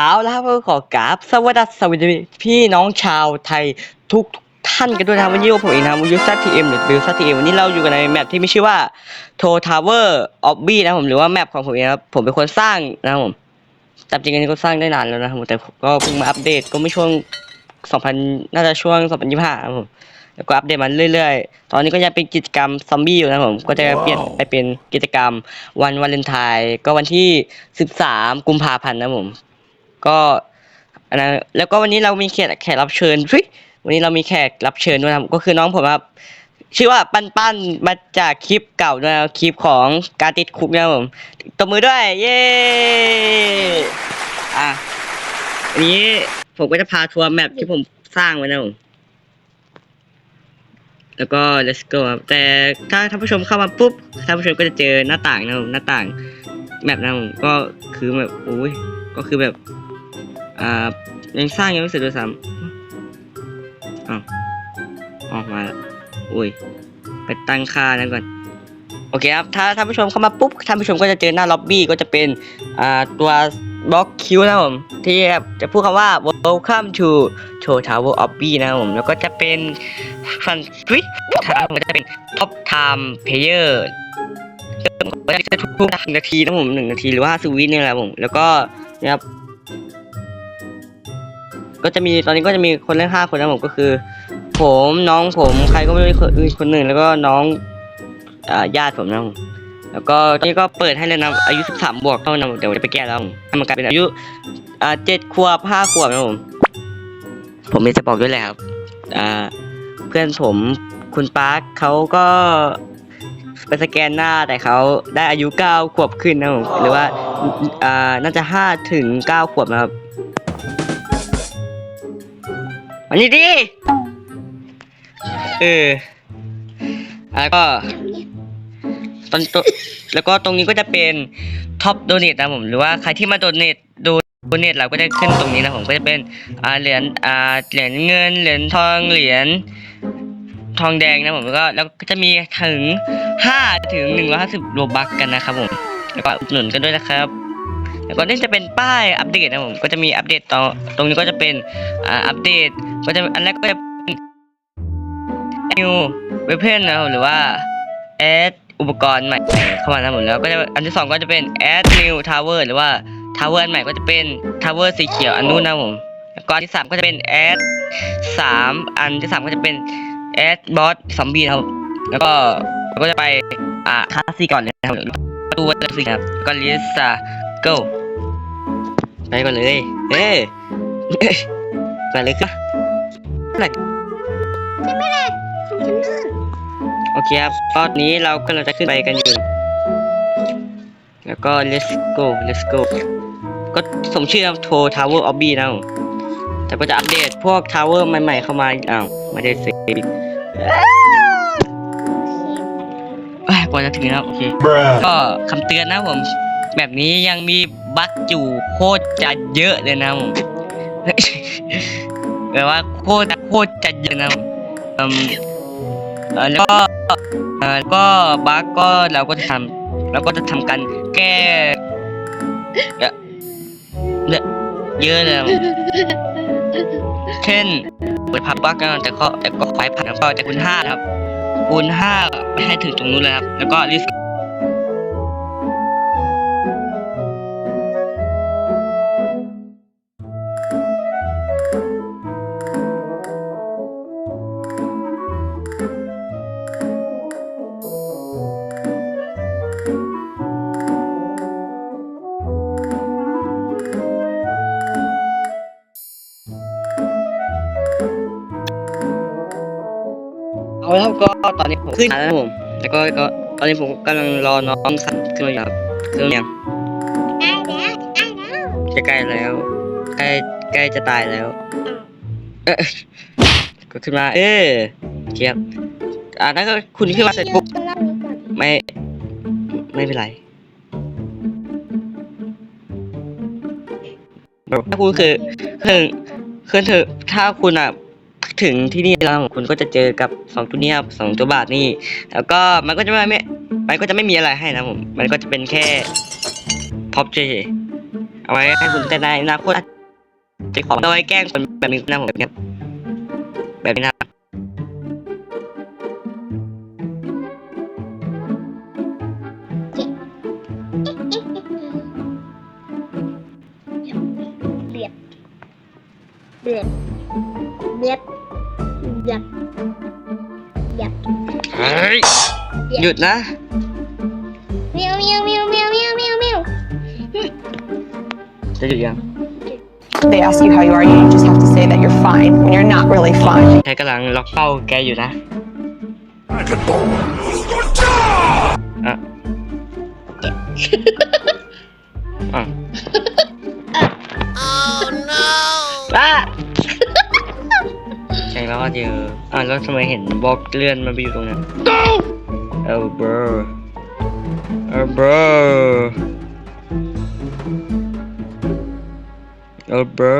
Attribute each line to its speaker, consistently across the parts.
Speaker 1: เอาแล้วครับก็ขอกราบสวัสดีสวัสดีพี่น้องชาวไทยทุกท่านกันด้วยนะครับวันนี้อยู่กับผมเองนะครับยูซัตทีเอ็มหรือบิวซัตทีเอ็มวันนี้เราอยู่กันในแมปที่มีชื่อว่าโททาวเวอร์ออบบี้นะผมหรือว่าแมปของผมเองครับผมเป็นคนสร้างนะผมแต่จริงๆอันนี้ก็สร้างได้นานแล้วนะผมแต่ก็เพิ่งมาอัปเดตก็ไม่ช่วง 2000 น่าจะช่วง 2025ครับผมแล้วก็อัปเดตมาเรื่อยๆ ตอนนี้ก็ยังเป็นกิจกรรมซอมบี้อยู่นะผม ก็จะเปลี่ยนไปเป็นกิจกรรมวันวาเลนไทน์ก็วันที่ 13 กุมภาพันธ์นะผม ก็อันนั้นแล้วก็วันนี้เรามีแขกแขกรับเชิญวันนี้เรามีแขกรับเชิญด้วยนะครับก็คือน้องผมครับชื่อว่าปันปันมาจากคลิปเก่าด้วยนะคลิปของการติดคุกนะผมตบมือด้วย เย้อะอันนี้ผมก็จะพาทัวร์แมปที่ผมสร้างไว้นะผมแล้วก็ let's go ครับแต่ถ้าท่านผู้ชมเข้ามาปุ๊บท่านผู้ชมก็จะเจอหน้าต่างนะผมหน้าต่างแมปนะครับผมก็คือแบบโอ้ยก็คือแบบ อ่ายังสร้างยังไม่เสร็จด้วยซ้ำอ้าวออกมาแล้วอุ้ย ไปตั้งค่านั้นก่อน โอเคครับ ถ้าท่านผู้ชมเข้ามาปุ๊บ ท่านผู้ชมก็จะเจอหน้าล็อบบี้ก็จะเป็น อ่า ตัวบล็อกคิวนะผม ที่จะพูดคำว่า welcome to show tower obby นะผม แล้วก็จะเป็นฟันทวิตทางก็จะเป็น top time player ก็จะทุกนาทีนะผมหนึ่งนาทีหรือว่าห้าสิบวินี่แหละผม แล้วก็นะครับ ก็จะมีตอนนี้ก็จะมีคนเล่นห้าคนนะผมก็คือ ผมน้องผมใครก็ไม่รู้คนอีกคนหนึ่งแล้วก็น้องญาติผมนะผมแล้วก็นี่ก็เปิดให้เลยนะอายุสิบสามบวกเท่านั้นเดี๋ยวจะไปแก้แล้วให้มันกลายเป็นอายุอ่าเจ็ดขวบห้าขวบนะผมผมมีจะบอกด้วยแหละครับอ่าเพื่อนผมคุณปาร์คเขาก็ไปสแกนหน้าแต่เขาได้อายุเก้าขวบขึ้นนะผมหรือว่าอ่าน่าจะห้าถึงเก้าขวบนะครับ วันนี้ดิเออแล้วก็ตอนตัวแล้วก็ตรงนี้ก็จะเป็นท็อปโดเนทนะผมหรือว่าใครที่มาโดเนทโดเนทเราก็จะขึ้นตรงนี้นะผมก็จะเป็นอ่าเหรียญอ่าเหรียญเงินเหรียญทองเหรียญทองแดงนะผมแล้วก็แล้วก็จะมีถึงห้าถึงหนึ่งร้อยห้าสิบโลบักกันนะครับผมแล้วก็อุดหนุนกันด้วยนะครับ แล้วก็นี่จะเป็นป้ายอัปเดตนะผมก็จะมีอัปเดตตรงตรงนี้ก็จะเป็นอ่าอัปเดตก็จะอันแรกก็จะเป็น new weapon นะครับหรือว่า add อุปกรณ์ใหม่เข้ามานะผมแล้วก็จะอันที่สองก็จะเป็น add new tower หรือว่า tower ใหม่ก็จะเป็น tower สีเขียวอันนู้นนะผมแล้วก็อันที่สามก็จะเป็น add สามอันที่สามก็จะเป็น add boss zombie นะครับแล้วก็เราก็จะไปอ่าคลาสสิกก่อนเลยนะครับดูวัตถุครับแล้วก็ list go ไปก่อนเลย เอ้ยไปเลยครับไหนโอเคครับตอนนี้เราก็เราจะขึ้นไปกันอยู่ แล้วก็ let's go let's go ก็สมชื่อครับ to tower obby นะผมแต่ก็จะอัปเดตพวก tower ใหม่ ๆ เข้ามาอีกอ้าวไม่ได้เซฟอีกเอ้ยกว่าจะถึงแล้ว โอเค
Speaker 2: Bruh.
Speaker 1: ก็คำเตือนนะผม แบบนี้ยังมีบั๊กอยู่โคตรจะเยอะเลยนะผมแปลว่าโคตรโคตรจะเยอะนะผมอืมแล้วก็แล้วก็บั๊กก็เราก็จะทำเราก็จะทำการแก้เอ่เยอะเลยนะเช่นเปิดพับบั๊กนะแต่ก็แต่ก็ขอให้ผ่านแล้วก็แต่คูณห้าครับคูณห้าไม่ให้ถึงตรงนู้นเลยครับ แล้วก็ลิส เอาแล้วก็ตอนนี้ผมขึ้นมาแล้วนะผมแล้วก็ก็ตอนนี้ผมกำลังรอน้องสั่นขึ้นมาอยู่ครับขึ้นมายัง
Speaker 3: ได้แล้วได้แล้ว
Speaker 1: จะใกล้แล้วใกล้ใกล้จะตายแล้วเออก็ขึ้นมา เออเทียบอ่าถ้าก็คุณขึ้นมาเสร็จปุ๊บ
Speaker 3: ก็รอบนี้ก่อน
Speaker 1: ไม่ ไม่เป็นไรแบบถ้าคุณคือคือคือเถอะถ้าคุณอะ ถึงที่นี่แล้วคุณก็จะเจอกับสองตัวนี้ครับสองตัวบาทนี่แล้วก็มันก็จะไม่ไม่มันก็จะไม่มีอะไรให้นะผมมันก็จะเป็นแค่พ็อปเฉยๆเอาไว้ให้คุณแต่ในอนาคตจจะขอเอาไว้แกล้งคนแบบนี้นะผมแบบนี้แบบนี้นะ
Speaker 3: เดเบียด
Speaker 1: หยุดนะ
Speaker 3: เมียวเมียวเมียวเมียวเมียวเมียวเมียว
Speaker 1: จะหยุดยัง
Speaker 2: They ask you how you are, you just have to say that you're fine when you're not really fine.
Speaker 1: ใช้กำลังล็อกเป้าแกอยู่นะ อะอะอะแข่งแล้วก็เจออะแล้วทำไมเห็นบล็อกเลื่อนมันไปอยู่ตรงนั้น เออเบอ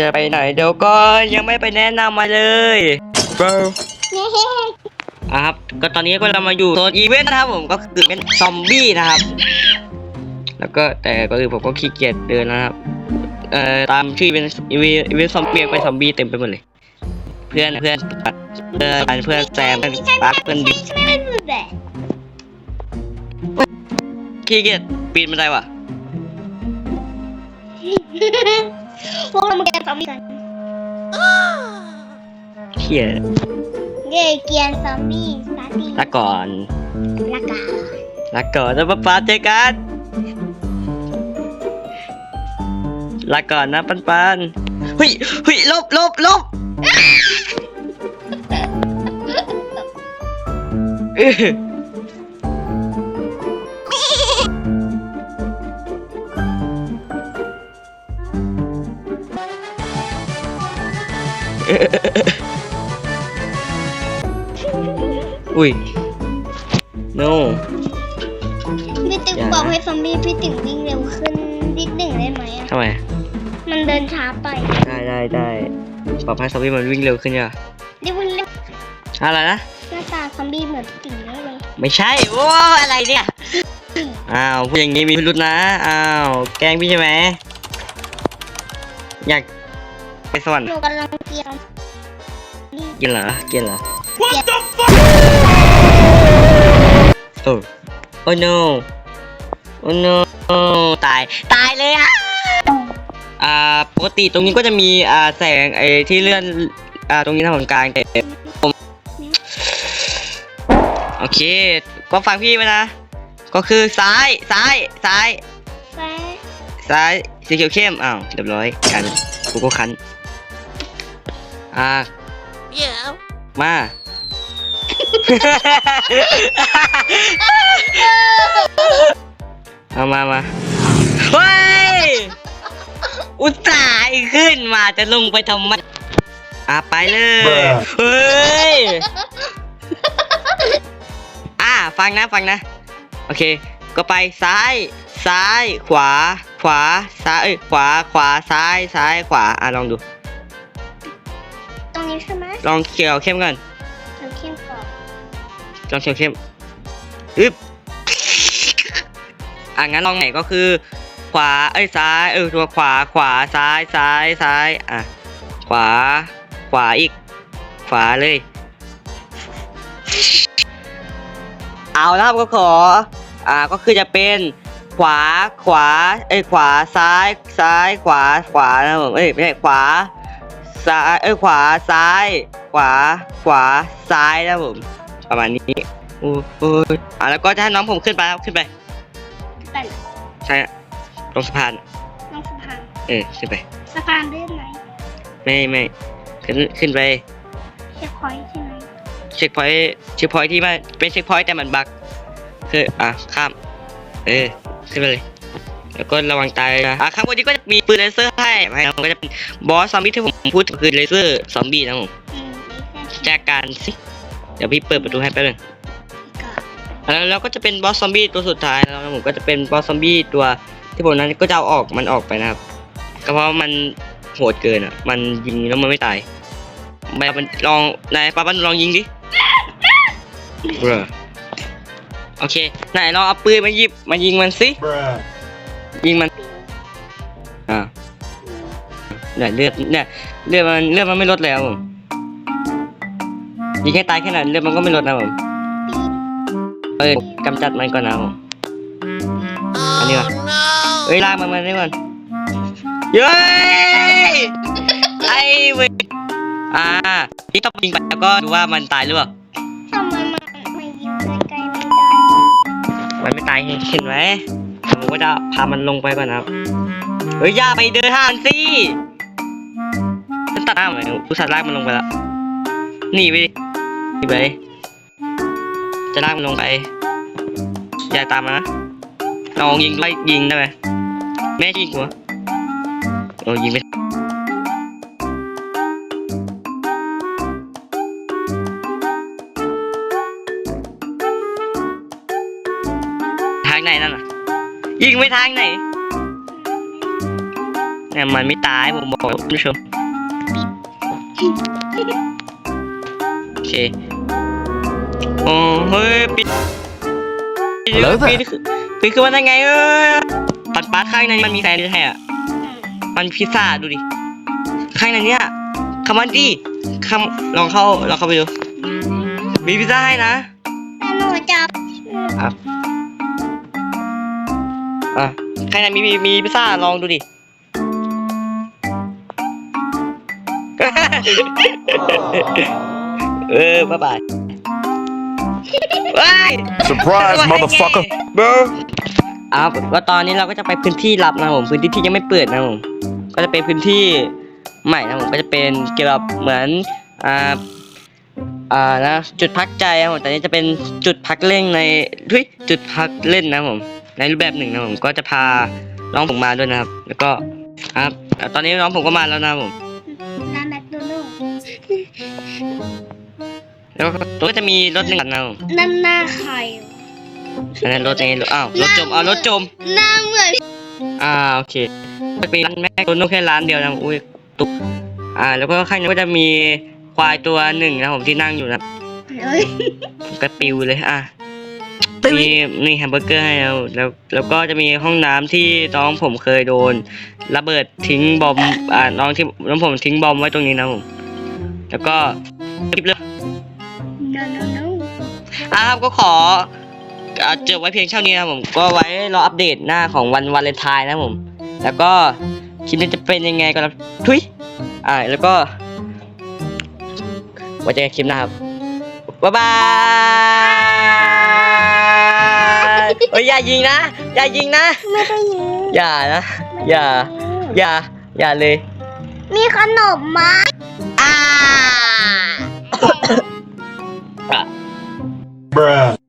Speaker 1: จะไปไหนเดี๋ยวก่อนยังไม่ไปแนะนำมาเลย bro อะครับ ก็ตอนนี้ก็เรามาอยู่โซนอีเวนต์นะครับผมก็คือเป็นซอมบี้นะครับ แล้วก็แต่ก็คือผมก็ขี้เกียจเดินนะครับ เอ่อตามชื่อเป็นอีเวนต์อีเวนต์ซอมบี้ไปซอมบี้เต็มไปหมดเลย เพื่อนเพื่อนเพื่อนเพื่อนแซมเพื่อนปักเพื่อนดิ
Speaker 3: ใช่ไหมไม่พูดแบบ
Speaker 1: ขี้เกียจปีนบันไดว่ะ
Speaker 3: พวกเรามาแกนซอมบี้กัน
Speaker 1: เขี้ย
Speaker 3: เย่เกียนซอมบี้สตาร์ตี้
Speaker 1: ลาก่อน
Speaker 3: ละกา
Speaker 1: ลาก่อนแล้วป๊าป๊าเจอกันลาก่อนนะปันปันเฮ้ยเฮ้ยลบลบลบเออ อุ้ย no
Speaker 3: พี่ติ๊ก
Speaker 1: อย่านะ
Speaker 3: บอกให้ซอมบี้พี่ติ๊กวิ่งเร็วขึ้นนิดหนึ่งได้ไหมอะ
Speaker 1: ทำไม
Speaker 3: มันเดินช้าไป
Speaker 1: ได้ได้ได้ปรับให้ซอมบี้มันวิ่งเร็วขึ้นจ้ะ
Speaker 3: เรียกว่าเรียก
Speaker 1: อะไรนะ
Speaker 3: หน้าตาซอมบี้เหมือนพี่ติ๊กมากเลย
Speaker 1: ไม่ใช่โอ้อะไรเนี่ย อ้าวพูดอย่างนี้มีพิรุษนะ อ้าว แกล้งพี่ใช่ไหม อยาก ไปสวรรค์
Speaker 3: หนูกำลังเกียน
Speaker 1: กินเหรอกินเหรอ
Speaker 3: What the
Speaker 1: fuck โอ้โอ้ no โอ้ no ตาย ตายเลยอะอ่าปกติตรงนี้ก็จะมีอ่าแสงไอ้ที่เลื่อนอ่าตรงนี้ทางของกลางแต่ผมโอเค ก็ฟังพี่ไว้นะ ก็คือซ้ายซ้ายซ้าย
Speaker 3: แฟ
Speaker 1: ซ้ายสีเขียวเข้ม อ้าว เรียบร้อยกันกูก็คัน อ่ามา เอามามาเฮ้ย อุตส่าห์ขึ้นมาจะลงไปทำไมอะไปเลย เฮ้ย อะฟังนะฟังนะ โอเค ก็ไปซ้าย ซ้าย ขวา ขวา ซ้ายเอ้ยขวา ขวา ซ้าย ซ้าย ขวา อะลองดู
Speaker 3: ตรง นี้ใช่ไหม
Speaker 1: ลองเขียวเข้มก่อน
Speaker 3: เราเข้มก่อน
Speaker 1: ลองเขียวเข้มอึ๊บอะงั้นลองไหนก็คือ ขวาเอ้ยซ้ายเออตัวขวาขวาซ้ายซ้ายซ้ายอะขวา ขวาอีก ขวาเลย เอาแล้วครับก็ขอ อ่าก็คือจะเป็นขวาขวาเอ้ยขวาซ้ายซ้ายขวาขวานะครับผมเอ้ยไม่ใช่ขวา ซ้ายเอ้ยขวาซ้าย ขวา ขวาซ้ายนะครับผม ประมาณนี้โอ้โหอะแล้วก็จะให้น้องผมขึ้นไปครับขึ้นไป
Speaker 3: แต่
Speaker 1: ใช่อะลงสะพาน
Speaker 3: น้องสะพาน
Speaker 1: เออขึ้นไป
Speaker 3: สะพานเลื่อนไหน
Speaker 1: ไม่ไม่ขึ้นขึ้นไป
Speaker 3: เช็คพอยต์ใช่ไหม
Speaker 1: เช็คพอยต์เช็คพอยต์ที่มันเป็นเช็คพอยต์แต่มันบั๊กคืออะข้าม เออ ขึ้นไปเลย แล้วก็ระวังตายนะอะข้างบนนี้ก็จะมีปืนเลเซอร์ให้ให้มันก็จะเป็นบอสซอมบี้ที่ผมพูดถึงคือเลเซอร์ซอมบี้นะผม
Speaker 3: อืมไม่ใช่
Speaker 1: แจกการสิเดี๋ยวพี่เปิดประตูให้แป๊บนึง
Speaker 3: ก็
Speaker 1: แล้วเราก็จะเป็นบอสซอมบี้ตัวสุดท้ายแล้วนะผมก็จะเป็นบอสซอมบี้ตัวที่ผมนั้นก็จะเอาออกมันออกไปนะครับก็เพราะมันโหดเกินอะ มันยิงแล้วมันไม่ตายแบบมันลองนายป้าปันลองยิงดิเบรอโอเค ไหนลองเอาปืนมาหยิบมายิงมันสิ
Speaker 4: Bruh.
Speaker 1: ยิงมัน อ่าเนี่ยเลือดเนี่ยเลือดมันเลือดมันไม่ลดแล้วผมยิงแค่ตายแค่นั้นเลือดมันก็ไม่ลดนะผมเออกำจัดมันก่อนนะผมอันนี้วะเอ้ยลากมันมาได้ก่อนเย้ยไอ้เว้ยอ่าที่ต้องยิงไปแล้วก็ดูว่ามันตายหรือเปล่า
Speaker 3: ทำไมมันไม่ยิงไกลๆไม่ได้
Speaker 1: มันไม่ตายเห็นไหม ผมก็จะพามันลงไปก่อนนะครับ เฮ้ยอย่าไปเดินห้างสิมันตัดหน้าเหมือนผู้สัตว์ลากมันลงไปแล้วหนีไปดิหนีไป จะลากมันลงไป อย่าตามมานะลองยิงไล่ยิงได้ไหมแม่ยิงกูวโอ้ยิงไม่ทางไหนนั่นน่ะ ยิงไม่ทางไหนเนี่ยมันไม่ตายผมบอกคุณผู้ชมโอเคโอ้เฮ้ยปิดปิด
Speaker 4: Hello there
Speaker 1: ปิดคือปิดคือมันยังไงเออปัดปัดข้างในมันมีแฟนหรือไงอะมันพิซซ่าดูดิข้างในเนี้ยคำมันดิคำลองเข้าลองเข้าไปดูมีพิซซ่าให้นะ
Speaker 3: แต่หนูจับ
Speaker 1: อะอะข้างในมีมีมีพิซซ่าลองดูดิ เออบ๊ายบายว้าย
Speaker 4: Surprise, motherfucker.
Speaker 1: เบออ่าแล้วตอนนี้เราก็จะไปพื้นที่ลับนะผมพื้นที่ที่ยังไม่เปิดนะผมก็จะเป็นพื้นที่ใหม่นะผมก็จะเป็นเกี่ยวกับเหมือนอ่าอ่านะจุดพักใจนะผมแต่นี้จะเป็นจุดพักเล่นในทุยจุดพักเล่นนะผม ในรูปแบบหนึ่งนะผมก็จะพาน้องผมมาด้วยนะครับ แล้วก็ครับแต่ตอนนี้น้องผมก็มาแล้วนะผม
Speaker 3: น้ำแบคโดนัลด์
Speaker 1: แล้วก็ตัวก็จะมีรถหนึ่งคันนะผม
Speaker 3: นั่นหน้าใคร
Speaker 1: อันนั้นรถในรถอ้าวรถจมอ้าวรถจม
Speaker 3: หน้าเหมือน
Speaker 1: อ่าโอเคเป็นร้านแม่โดนแค่ร้านเดียวนะอุ้ยตุกอ่า แล้วก็ข้างนี้ก็จะมีควายตัวหนึ่งนะผมที่นั่งอยู่นะ
Speaker 3: เอ้ย
Speaker 1: ก็ปิวเลยอะ มีมีแฮมเบอร์เกอร์ให้แล้วแล้วแล้วก็จะมีห้องน้ำที่น้องผมเคยโดน ระเบิดทิ้งบอมอ่าน้องที่น้องผมทิ้งบอมไว้ตรงนี้นะผมแล้วก็คลิปเลย
Speaker 3: no no no
Speaker 1: อ่าครับก็ขออ่าจบไว้เพียงเท่านี้นะครับผมก็ไว้รออัปเดตหน้าของวันวาเลนไทน์นะครับผม แล้วก็คลิปนี้จะเป็นยังไงก็แล้วทุยอ่าแล้วก็ไว้เจอกันคลิปหน้าครับบ๊ายบาย เฮ้ยอย่ายิงนะ อย่ายิงนะ
Speaker 3: ไม่ได้ยิง
Speaker 1: อย่านะ อย่า อย่า อย่าเลย
Speaker 3: มีขนมไหมา
Speaker 1: อ่า
Speaker 4: Bruh.